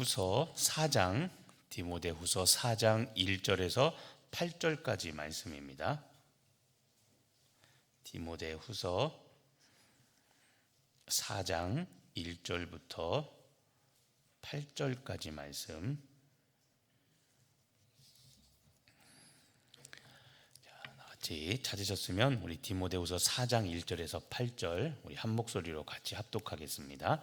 후서 4장 디모데 후서 4장 1절에서 8절까지 말씀입니다. 디모데 후서 4장 1절부터 8절까지 말씀. 자, 같이 찾으셨으면 우리 디모데후서 4장 1절에서 8절 우리 한 목소리로 같이 합독하겠습니다.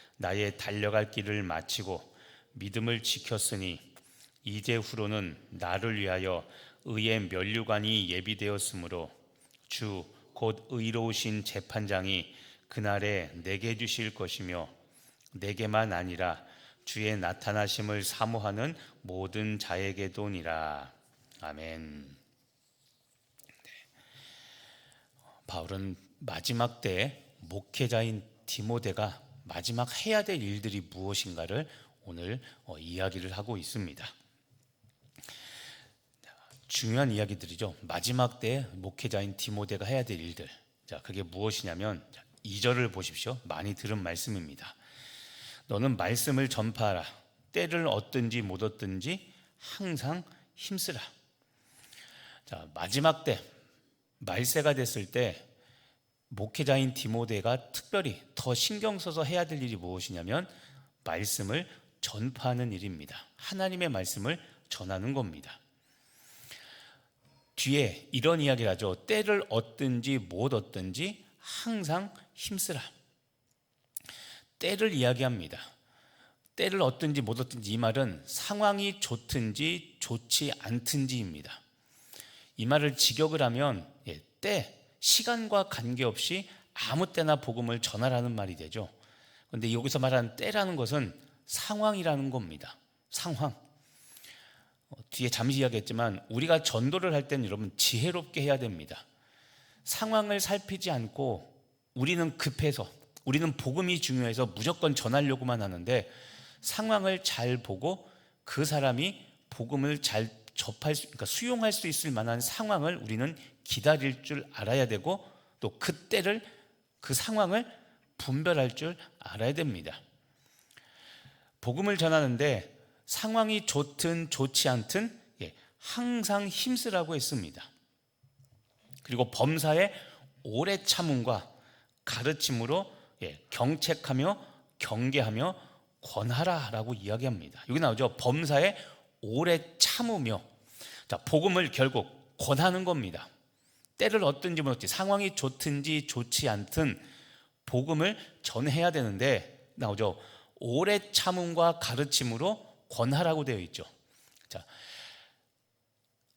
나의 달려갈 길을 마치고 믿음을 지켰으니 이제 후로는 나를 위하여 의의 면류관이 예비되었으므로 주 곧 의로우신 재판장이 그날에 내게 주실 것이며 내게만 아니라 주의 나타나심을 사모하는 모든 자에게도니라. 아멘. 네. 바울은 마지막 때 목회자인 디모데가 마지막 해야 될 일들이 무엇인가를 오늘 어, 이야기를 하고 있습니다. 중요한 이야기들이죠. 마지막 때 목회자인 디모데가 해야 될 일들. 자, 그게 무엇이냐면 2절을 보십시오. 많이 들은 말씀입니다. 너는 말씀을 전파하라. 때를 얻든지 못 얻든지 항상 힘쓰라. 자, 마지막 때 말세가 됐을 때 목회자인 디모데가 특별히 더 신경 써서 해야 될 일이 무엇이냐면 말씀을 전파하는 일입니다. 하나님의 말씀을 전하는 겁니다. 뒤에 이런 이야기를 하죠. 때를 얻든지 못 얻든지 항상 힘쓰라. 때를 이야기합니다. 때를 얻든지 못 얻든지 이 말은 상황이 좋든지 좋지 않든지입니다. 이 말을 직역을 하면 예, 때, 시간과 관계없이 아무 때나 복음을 전하라는 말이 되죠. 그런데 여기서 말하는 때라는 것은 상황이라는 겁니다. 상황. 어, 뒤에 잠시 이야기했지만 우리가 전도를 할 때는 여러분 지혜롭게 해야 됩니다. 상황을 살피지 않고 우리는 급해서 우리는 복음이 중요해서 무조건 전하려고만 하는데 상황을 잘 보고 그 사람이 복음을 잘 접할 수, 그러니까 수용할 수 있을 만한 상황을 우리는 기다릴 줄 알아야 되고 또 그때를 그 상황을 분별할 줄 알아야 됩니다. 복음을 전하는데 상황이 좋든 좋지 않든 예, 항상 힘쓰라고 했습니다. 그리고 범사에 오래 참음과 가르침으로 예, 경책하며 경계하며 권하라라고 이야기합니다. 여기 나오죠. 범사에 오래 참으며 자 복음을 결국 권하는 겁니다. 때를 얻든지 못 얻든지 상황이 좋든지 좋지 않든 복음을 전해야 되는데 나오죠. 오래 참음과 가르침으로 권하라고 되어 있죠. 자,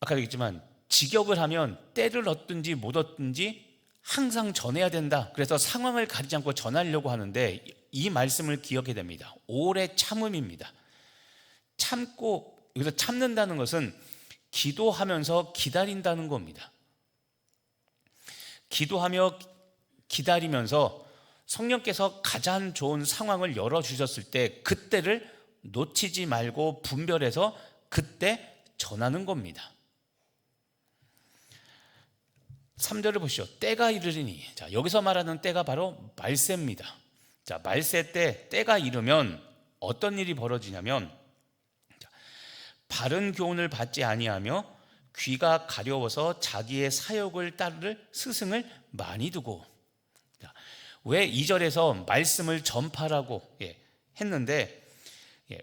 아까 얘기했지만 직역을 하면 때를 얻든지 못 얻든지 항상 전해야 된다. 그래서 상황을 가리지 않고 전하려고 하는데 이 말씀을 기억해야 됩니다. 오래 참음입니다. 참고 여기서 참는다는 것은 기도하면서 기다린다는 겁니다. 기도하며 기다리면서 성령께서 가장 좋은 상황을 열어 주셨을 때 그때를 놓치지 말고 분별해서 그때 전하는 겁니다. 3절을 보시죠. 때가 이르리니. 자, 여기서 말하는 때가 바로 말세입니다. 자, 말세 때 때가 이르면 어떤 일이 벌어지냐면 자, 바른 교훈을 받지 아니하며 귀가 가려워서 자기의 사역을 따를 스승을 많이 두고 자, 왜 2절에서 말씀을 전파라고 예, 했는데 예,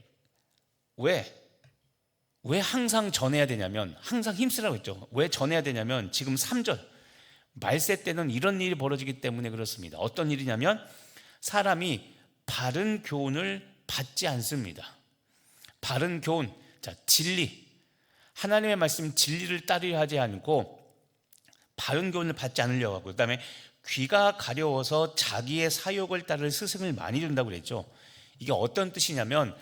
왜왜 항상 전해야 되냐면 항상 힘쓰라고 했죠. 왜 전해야 되냐면 지금 3절 말세 때는 이런 일이 벌어지기 때문에 그렇습니다. 어떤 일이냐면 사람이 바른 교훈을 받지 않습니다. 바른 교훈, 자 진리, 하나님의 말씀 진리를 따르려 하지 않고 바른 교훈을 받지 않으려고 하고 그다음에 귀가 가려워서 자기의 사욕을 따를 스승을 많이 둔다고 그랬죠. 이게 어떤 뜻이냐면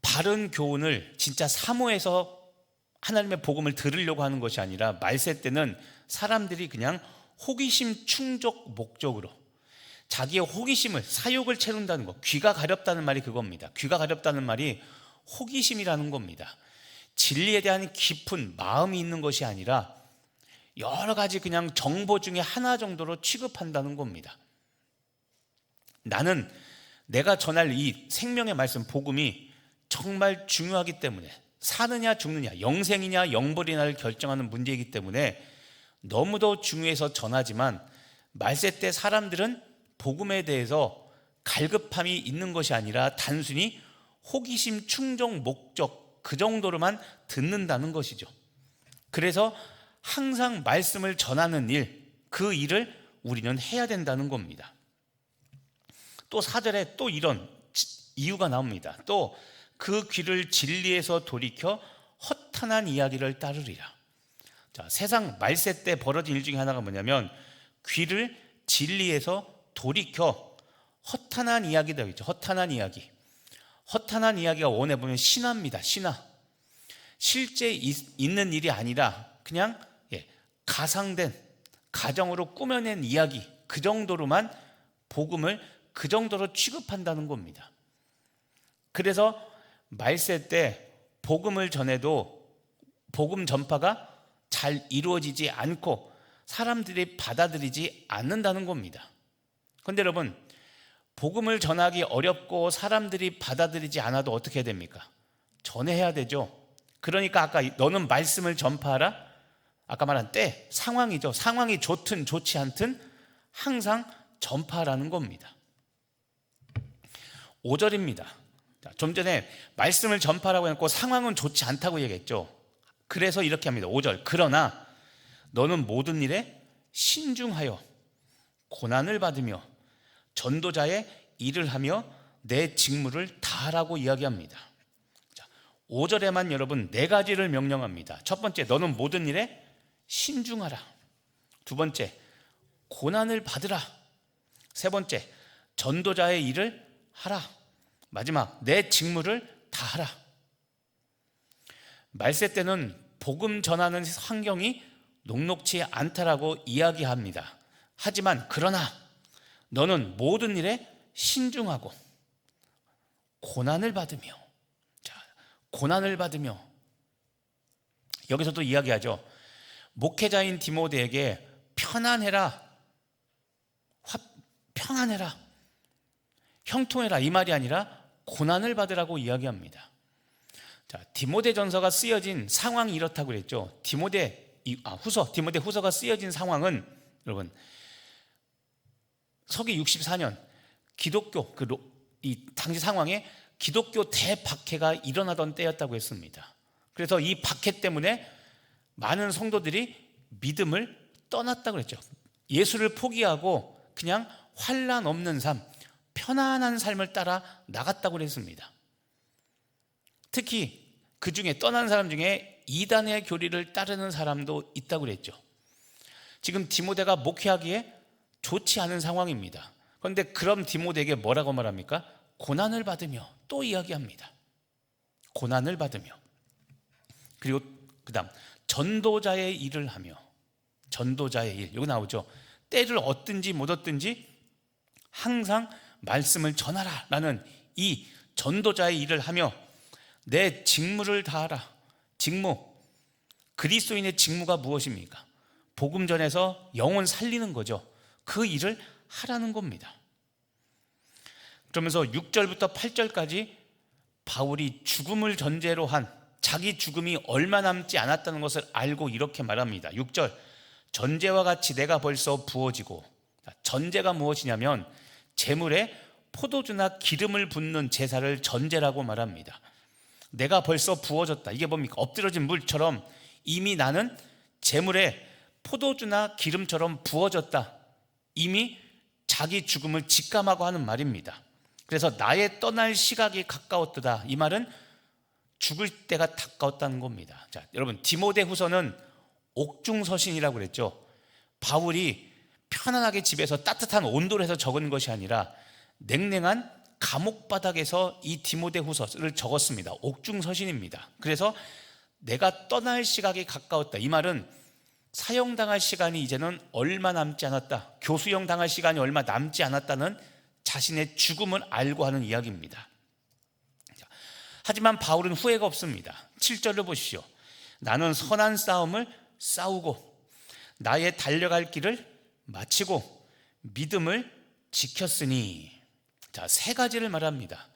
바른 교훈을 진짜 사모해서 하나님의 복음을 들으려고 하는 것이 아니라 말세 때는 사람들이 그냥 호기심 충족 목적으로 자기의 호기심을 사욕을 채운다는 것 귀가 가렵다는 말이 그겁니다 귀가 가렵다는 말이 호기심이라는 겁니다 진리에 대한 깊은 마음이 있는 것이 아니라 여러 가지 그냥 정보 중에 하나 정도로 취급한다는 겁니다. 나는 내가 전할 이 생명의 말씀 복음이 정말 중요하기 때문에 사느냐 죽느냐 영생이냐 영벌이냐를 결정하는 문제이기 때문에 너무도 중요해서 전하지만 말세 때 사람들은 복음에 대해서 갈급함이 있는 것이 아니라 단순히 호기심 충족 목적 그 정도로만 듣는다는 것이죠. 그래서 항상 말씀을 전하는 일, 그 일을 우리는 해야 된다는 겁니다. 또 사절에 또 이런 이유가 나옵니다. 또 그 귀를 진리에서 돌이켜 허탄한 이야기를 따르리라. 자, 세상 말세 때 벌어진 일 중에 하나가 뭐냐면 귀를 진리에서 돌이켜 허탄한 이야기다 있죠. 허탄한 이야기. 허탄한 이야기가 원해 보면 신화입니다. 신화. 실제 있는 일이 아니라 그냥 예, 가상된 가정으로 꾸며낸 이야기 그 정도로만 복음을 그 정도로 취급한다는 겁니다. 그래서 말세 때 복음을 전해도 복음 전파가 잘 이루어지지 않고 사람들이 받아들이지 않는다는 겁니다. 그런데 여러분, 복음을 전하기 어렵고 사람들이 받아들이지 않아도 어떻게 해야 됩니까? 전해야 되죠. 그러니까 아까 너는 말씀을 전파하라. 아까 말한 때 상황이죠. 상황이 좋든 좋지 않든 항상 전파라는 겁니다. 5절입니다. 좀 전에 말씀을 전파라고 했고 상황은 좋지 않다고 얘기했죠. 그래서 이렇게 합니다. 5절. 그러나 너는 모든 일에 신중하여 고난을 받으며 전도자의 일을 하며 내 직무를 다하라고 이야기합니다. 5절에만 여러분 네 가지를 명령합니다. 첫 번째, 너는 모든 일에 신중하라. 두 번째, 고난을 받으라. 세 번째, 전도자의 일을 하라. 마지막, 내 직무를 다하라. 말세 때는 복음 전하는 환경이 녹록치 않다라고 이야기합니다. 하지만 그러나 너는 모든 일에 신중하고 고난을 받으며 자, 고난을 받으며 여기서도 이야기하죠. 목회자인 디모데에게 편안해라. 화, 편안해라. 형통해라 이 말이 아니라 고난을 받으라고 이야기합니다. 자, 디모데 전서가 쓰여진 상황이 이렇다고 그랬죠. 디모데 아, 후서, 디모데 후서가 쓰여진 상황은 여러분 서기 64년 기독교 그 이 당시 상황에 기독교 대박해가 일어나던 때였다고 했습니다. 그래서 이 박해 때문에 많은 성도들이 믿음을 떠났다고 그랬죠. 예수를 포기하고 그냥 환란 없는 삶, 편안한 삶을 따라 나갔다고 그랬습니다. 특히 그 중에 떠난 사람 중에 이단의 교리를 따르는 사람도 있다고 그랬죠. 지금 디모데가 목회하기에 좋지 않은 상황입니다. 그런데 그럼 디모데에게 뭐라고 말합니까? 고난을 받으며 또 이야기합니다. 고난을 받으며 그리고 그다음 전도자의 일을 하며 전도자의 일 여기 나오죠. 때를 얻든지 못 얻든지 항상 말씀을 전하라라는 이 전도자의 일을 하며 내 직무를 다하라. 직무. 그리스도인의 직무가 무엇입니까? 복음 전에서 영혼 살리는 거죠. 그 일을 하라는 겁니다. 그러면서 6절부터 8절까지 바울이 죽음을 전제로 한 자기 죽음이 얼마 남지 않았다는 것을 알고 이렇게 말합니다. 6절. 전제와 같이 내가 벌써 부어지고 전제가 무엇이냐면 재물에 포도주나 기름을 붓는 제사를 전제라고 말합니다. 내가 벌써 부어졌다. 이게 뭡니까? 엎드러진 물처럼 이미 나는 재물에 포도주나 기름처럼 부어졌다. 이미 자기 죽음을 직감하고 하는 말입니다. 그래서 나의 떠날 시각이 가까웠다. 이 말은 죽을 때가 가까웠다는 겁니다. 자, 여러분 디모데 후서는 옥중서신이라고 그랬죠. 바울이 편안하게 집에서 따뜻한 온도로 해서 적은 것이 아니라 냉랭한 감옥 바닥에서 이 디모데 후서를 적었습니다. 옥중서신입니다. 그래서 내가 떠날 시각이 가까웠다. 이 말은 사형당할 시간이 이제는 얼마 남지 않았다. 교수형 당할 시간이 얼마 남지 않았다는 자신의 죽음을 알고 하는 이야기입니다. 하지만 바울은 후회가 없습니다. 7절을 보십시오. 나는 선한 싸움을 싸우고 나의 달려갈 길을 마치고 믿음을 지켰으니 자, 세 가지를 말합니다.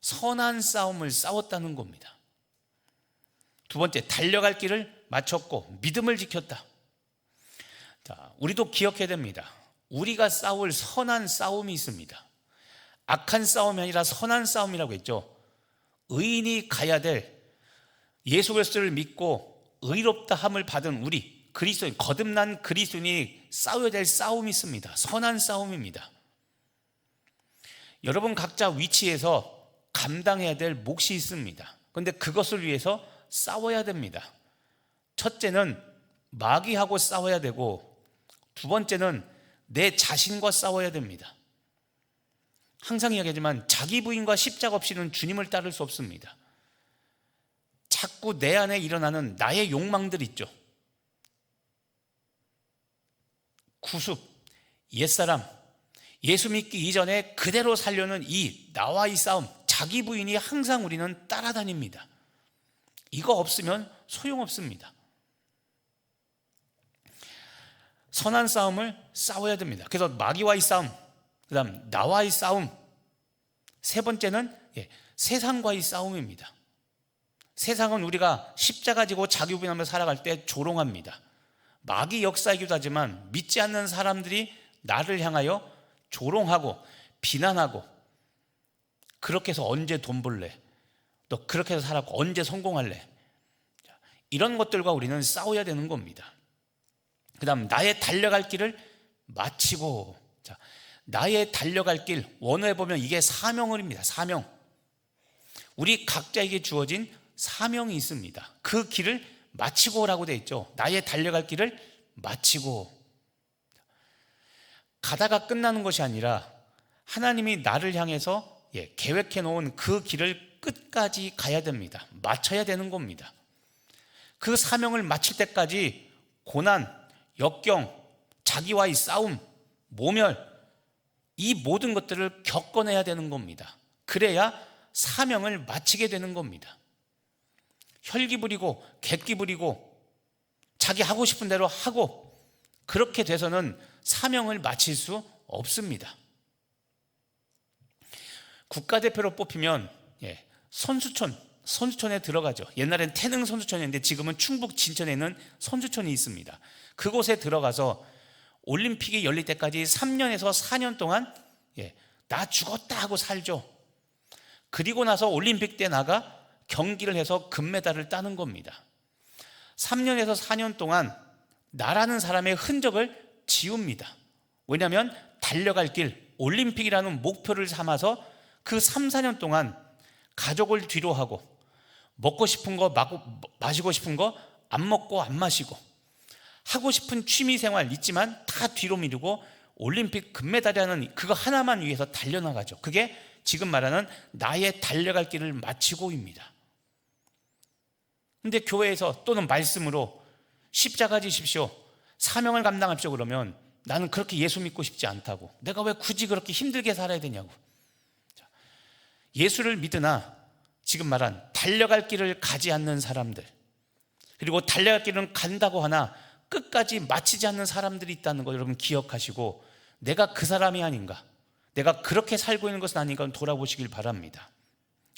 선한 싸움을 싸웠다는 겁니다. 두 번째, 달려갈 길을 마쳤고 믿음을 지켰다. 자, 우리도 기억해야 됩니다. 우리가 싸울 선한 싸움이 있습니다. 악한 싸움이 아니라 선한 싸움이라고 했죠. 의인이 가야 될 예수 그리스도를 믿고 의롭다 함을 받은 우리 그리스도인 거듭난 그리스도인이 싸워야 될 싸움이 있습니다. 선한 싸움입니다. 여러분 각자 위치에서 감당해야 될 몫이 있습니다. 그런데 그것을 위해서 싸워야 됩니다. 첫째는 마귀하고 싸워야 되고 두 번째는 내 자신과 싸워야 됩니다. 항상 이야기하지만 자기 부인과 십자가 없이는 주님을 따를 수 없습니다. 자꾸 내 안에 일어나는 나의 욕망들 있죠. 구습, 옛사람, 예수 믿기 이전에 그대로 살려는 이 나와의 싸움, 자기 부인이 항상 우리는 따라다닙니다. 이거 없으면 소용없습니다. 선한 싸움을 싸워야 됩니다. 그래서 마귀와의 싸움, 그 다음 나와의 싸움, 세 번째는 예, 세상과의 싸움입니다. 세상은 우리가 십자가 지고 자기 부인하며 살아갈 때 조롱합니다. 마귀 역사이기도 하지만 믿지 않는 사람들이 나를 향하여 조롱하고 비난하고 그렇게 해서 언제 돈 벌래? 너 그렇게 해서 살았고 언제 성공할래? 이런 것들과 우리는 싸워야 되는 겁니다. 그 다음 나의 달려갈 길을 마치고 자, 나의 달려갈 길 원어에 보면 이게 사명을입니다. 사명. 우리 각자에게 주어진 사명이 있습니다. 그 길을 마치고라고 되어 있죠. 나의 달려갈 길을 마치고 가다가 끝나는 것이 아니라 하나님이 나를 향해서 예, 계획해 놓은 그 길을 끝까지 가야 됩니다. 마쳐야 되는 겁니다. 그 사명을 마칠 때까지 고난, 역경, 자기와의 싸움, 모멸, 이 모든 것들을 겪어내야 되는 겁니다. 그래야 사명을 마치게 되는 겁니다. 혈기 부리고 객기 부리고 자기 하고 싶은 대로 하고 그렇게 돼서는 사명을 마칠 수 없습니다. 국가대표로 뽑히면 예, 선수촌, 선수촌에 들어가죠. 옛날엔 태릉 선수촌이었는데 지금은 충북 진천에 있는 선수촌이 있습니다. 그곳에 들어가서 올림픽이 열릴 때까지 3년에서 4년 동안 예, 나 죽었다 하고 살죠. 그리고 나서 올림픽 때 나가 경기를 해서 금메달을 따는 겁니다. 3년에서 4년 동안 나라는 사람의 흔적을 지웁니다. 왜냐하면 달려갈 길, 올림픽이라는 목표를 삼아서 그 3, 4년 동안 가족을 뒤로 하고 먹고 싶은 거, 마시고 싶은 거 안 먹고 안 마시고 하고 싶은 취미 생활 있지만 다 뒤로 미루고 올림픽 금메달이라는 그거 하나만 위해서 달려나가죠. 그게 지금 말하는 나의 달려갈 길을 마치고입니다. 근데 교회에서 또는 말씀으로 십자가 지십시오. 사명을 감당합시오. 그러면 나는 그렇게 예수 믿고 싶지 않다고. 내가 왜 굳이 그렇게 힘들게 살아야 되냐고. 예수를 믿으나 지금 말한 달려갈 길을 가지 않는 사람들 그리고 달려갈 길은 간다고 하나 끝까지 마치지 않는 사람들이 있다는 걸 여러분 기억하시고 내가 그 사람이 아닌가 내가 그렇게 살고 있는 것은 아닌가 돌아보시길 바랍니다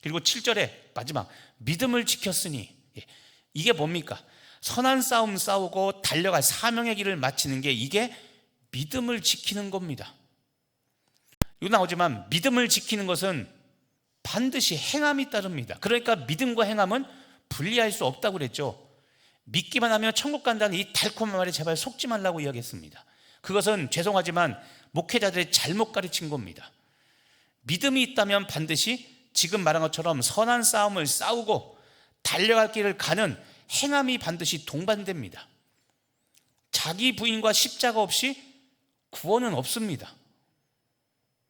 그리고 7절에 마지막 믿음을 지켰으니 예, 이게 뭡니까? 선한 싸움 싸우고 달려갈 사명의 길을 마치는 게 이게 믿음을 지키는 겁니다. 이거 나오지만 믿음을 지키는 것은 반드시 행함이 따릅니다. 그러니까 믿음과 행함은 분리할 수 없다고 그랬죠. 믿기만 하면 천국 간다는 이 달콤한 말에 제발 속지 말라고 이야기했습니다. 그것은 죄송하지만 목회자들의 잘못 가르친 겁니다. 믿음이 있다면 반드시 지금 말한 것처럼 선한 싸움을 싸우고 달려갈 길을 가는 행함이 반드시 동반됩니다. 자기 부인과 십자가 없이 구원은 없습니다.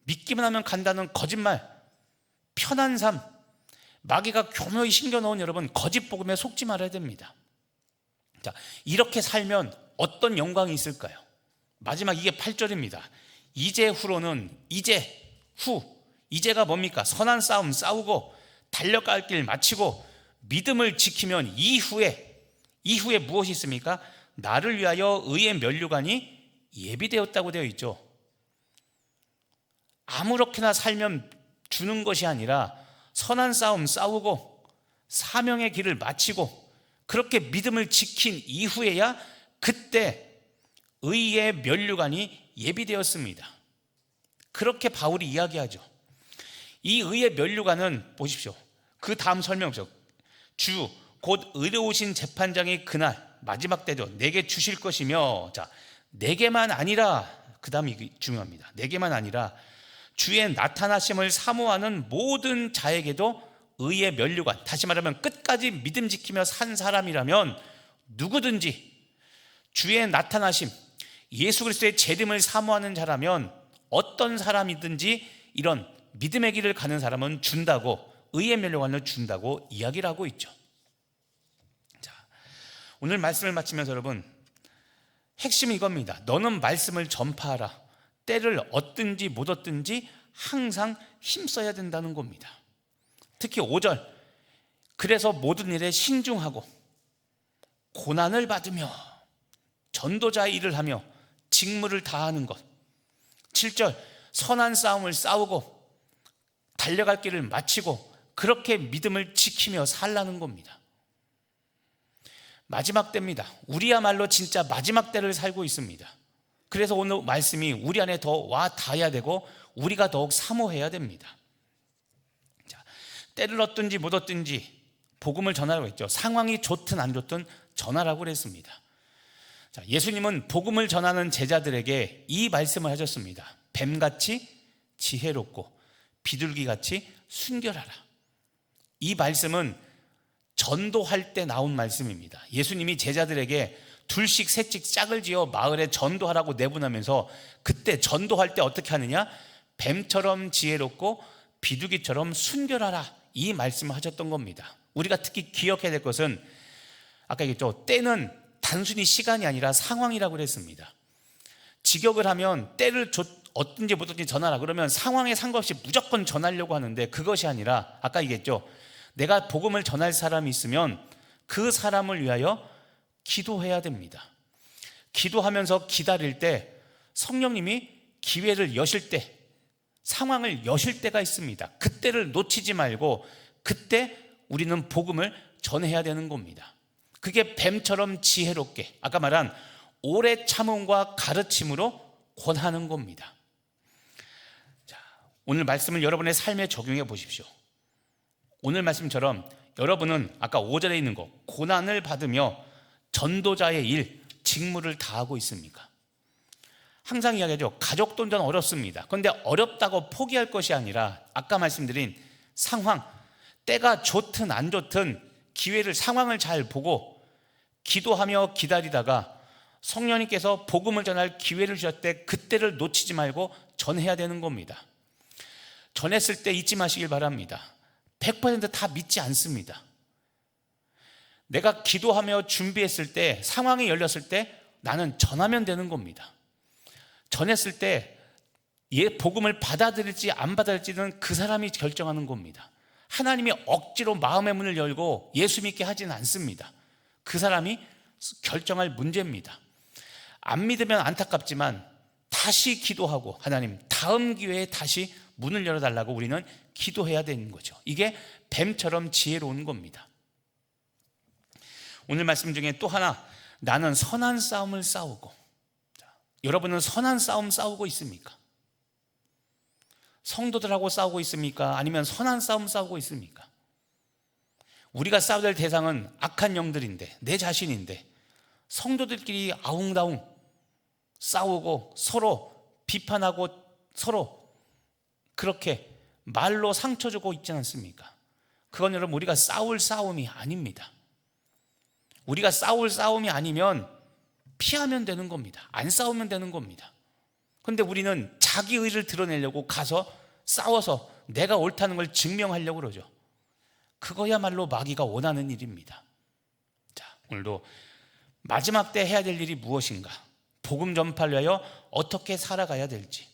믿기만 하면 간다는 거짓말, 편한 삶, 마귀가 교묘히 심겨놓은 여러분 거짓 복음에 속지 말아야 됩니다. 자, 이렇게 살면 어떤 영광이 있을까요? 마지막 이게 8절입니다. 이제 후로는 이제 후 이제가 뭡니까? 선한 싸움 싸우고 달려갈 길 마치고 믿음을 지키면 이후에 이후에 무엇이 있습니까? 나를 위하여 의의 면류관이 예비되었다고 되어 있죠. 아무렇게나 살면 주는 것이 아니라 선한 싸움 싸우고 사명의 길을 마치고 그렇게 믿음을 지킨 이후에야 그때 의의 면류관이 예비되었습니다. 그렇게 바울이 이야기하죠. 이 의의 면류관은 보십시오. 그 다음 설명죠. 주, 곧 의로우신 재판장이 그날 마지막 때죠. 내게 주실 것이며, 자, 내게만 아니라, 그 다음이 중요합니다. 내게만 아니라, 주의 나타나심을 사모하는 모든 자에게도 의의 면류관, 다시 말하면 끝까지 믿음 지키며 산 사람이라면 누구든지 주의 나타나심, 예수 그리스도의 재림을 사모하는 자라면 어떤 사람이든지 이런 믿음의 길을 가는 사람은 준다고 의의 면류관을 준다고 이야기를 하고 있죠. 자, 오늘 말씀을 마치면서 여러분 핵심이 이겁니다. 너는 말씀을 전파하라. 때를 얻든지 못 얻든지 항상 힘써야 된다는 겁니다. 특히 5절. 그래서 모든 일에 신중하고 고난을 받으며 전도자 일을 하며 직무를 다하는 것. 7절. 선한 싸움을 싸우고 달려갈 길을 마치고 그렇게 믿음을 지키며 살라는 겁니다. 마지막 때입니다. 우리야말로 진짜 마지막 때를 살고 있습니다. 그래서 오늘 말씀이 우리 안에 더 와 닿아야 되고 우리가 더욱 사모해야 됩니다. 자, 때를 얻든지 못 얻든지 복음을 전하라고 했죠. 상황이 좋든 안 좋든 전하라고 그랬습니다. 자, 예수님은 복음을 전하는 제자들에게 이 말씀을 하셨습니다. 뱀같이 지혜롭고 비둘기같이 순결하라. 이 말씀은 전도할 때 나온 말씀입니다. 예수님이 제자들에게 둘씩 셋씩 짝을 지어 마을에 전도하라고 내보내면서 그때 전도할 때 어떻게 하느냐? 뱀처럼 지혜롭고 비둘기처럼 순결하라. 이 말씀을 하셨던 겁니다. 우리가 특히 기억해야 될 것은 아까 얘기했죠. 때는 단순히 시간이 아니라 상황이라고 그랬습니다. 직역을 하면 때를 어떤지 못어든지 전하라 그러면 상황에 상관없이 무조건 전하려고 하는데 그것이 아니라 아까 얘기했죠. 내가 복음을 전할 사람이 있으면 그 사람을 위하여 기도해야 됩니다. 기도하면서 기다릴 때 성령님이 기회를 여실 때 상황을 여실 때가 있습니다. 그때를 놓치지 말고 그때 우리는 복음을 전해야 되는 겁니다. 그게 뱀처럼 지혜롭게 아까 말한 오래 참음과 가르침으로 권하는 겁니다. 자, 오늘 말씀을 여러분의 삶에 적용해 보십시오. 오늘 말씀처럼 여러분은 아까 5절에 있는 거 고난을 받으며 전도자의 일, 직무를 다하고 있습니까? 항상 이야기하죠. 가족 돈전 어렵습니다. 그런데 어렵다고 포기할 것이 아니라 아까 말씀드린 상황, 때가 좋든 안 좋든 기회를 상황을 잘 보고 기도하며 기다리다가 성령님께서 복음을 전할 기회를 주셨대 그때를 놓치지 말고 전해야 되는 겁니다. 전했을 때 잊지 마시길 바랍니다. 100%다 믿지 않습니다. 내가 기도하며 준비했을 때 상황이 열렸을 때 나는 전하면 되는 겁니다. 전했을 때 예, 복음을 받아들일지 안 받아들일지는 그 사람이 결정하는 겁니다. 하나님이 억지로 마음의 문을 열고 예수 믿게 하지는 않습니다. 그 사람이 결정할 문제입니다. 안 믿으면 안타깝지만 다시 기도하고 하나님 다음 기회에 다시 문을 열어달라고 우리는 기도해야 되는 거죠. 이게 뱀처럼 지혜로운 겁니다. 오늘 말씀 중에 또 하나 나는 선한 싸움을 싸우고 자, 여러분은 선한 싸움 싸우고 있습니까? 성도들하고 싸우고 있습니까? 아니면 선한 싸움 싸우고 있습니까? 우리가 싸워야 될 대상은 악한 영들인데, 내 자신인데, 성도들끼리 아웅다웅 싸우고 서로 비판하고 서로 그렇게 말로 상처 주고 있지 않습니까? 그건 여러분 우리가 싸울 싸움이 아닙니다. 우리가 싸울 싸움이 아니면 피하면 되는 겁니다. 안 싸우면 되는 겁니다. 근데 우리는 자기 의를 드러내려고 가서 싸워서 내가 옳다는 걸 증명하려고 그러죠. 그거야말로 마귀가 원하는 일입니다. 자, 오늘도 마지막 때 해야 될 일이 무엇인가? 복음 전파를 위하여 어떻게 살아가야 될지.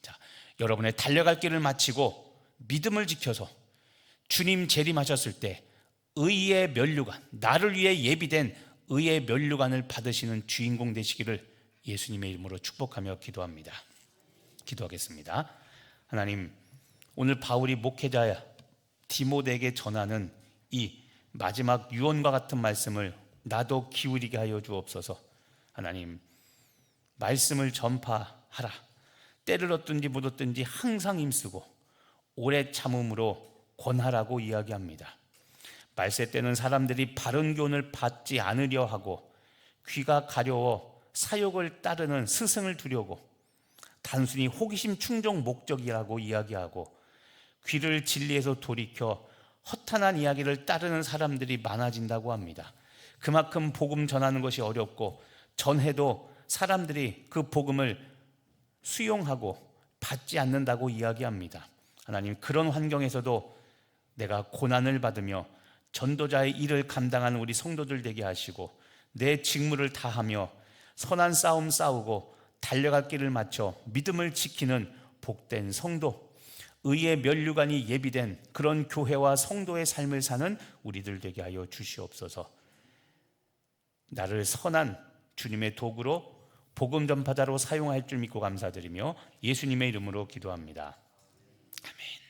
자, 여러분의 달려갈 길을 마치고 믿음을 지켜서 주님 재림하셨을 때 의의 면류관, 나를 위해 예비된 의의 면류관을 받으시는 주인공 되시기를 예수님의 이름으로 축복하며 기도합니다. 기도하겠습니다. 하나님, 오늘 바울이 목회자야 디모데에게 전하는 이 마지막 유언과 같은 말씀을 나도 기울이게 하여 주옵소서. 하나님, 말씀을 전파하라. 때를 얻든지 못 얻든지 항상 힘쓰고 오래 참음으로 권하라고 이야기합니다. 말세 때는 사람들이 바른 교훈을 받지 않으려 하고 귀가 가려워 사욕을 따르는 스승을 두려고 단순히 호기심 충족 목적이라고 이야기하고 귀를 진리에서 돌이켜 허탄한 이야기를 따르는 사람들이 많아진다고 합니다. 그만큼 복음 전하는 것이 어렵고 전해도 사람들이 그 복음을 수용하고 받지 않는다고 이야기합니다. 하나님 그런 환경에서도 내가 고난을 받으며 전도자의 일을 감당하는 우리 성도들 되게 하시고 내 직무를 다하며 선한 싸움 싸우고 달려갈 길을 맞춰 믿음을 지키는 복된 성도 의의 면류관이 예비된 그런 교회와 성도의 삶을 사는 우리들 되게 하여 주시옵소서. 나를 선한 주님의 도구로 복음 전파자로 사용할 줄 믿고 감사드리며 예수님의 이름으로 기도합니다. 아멘.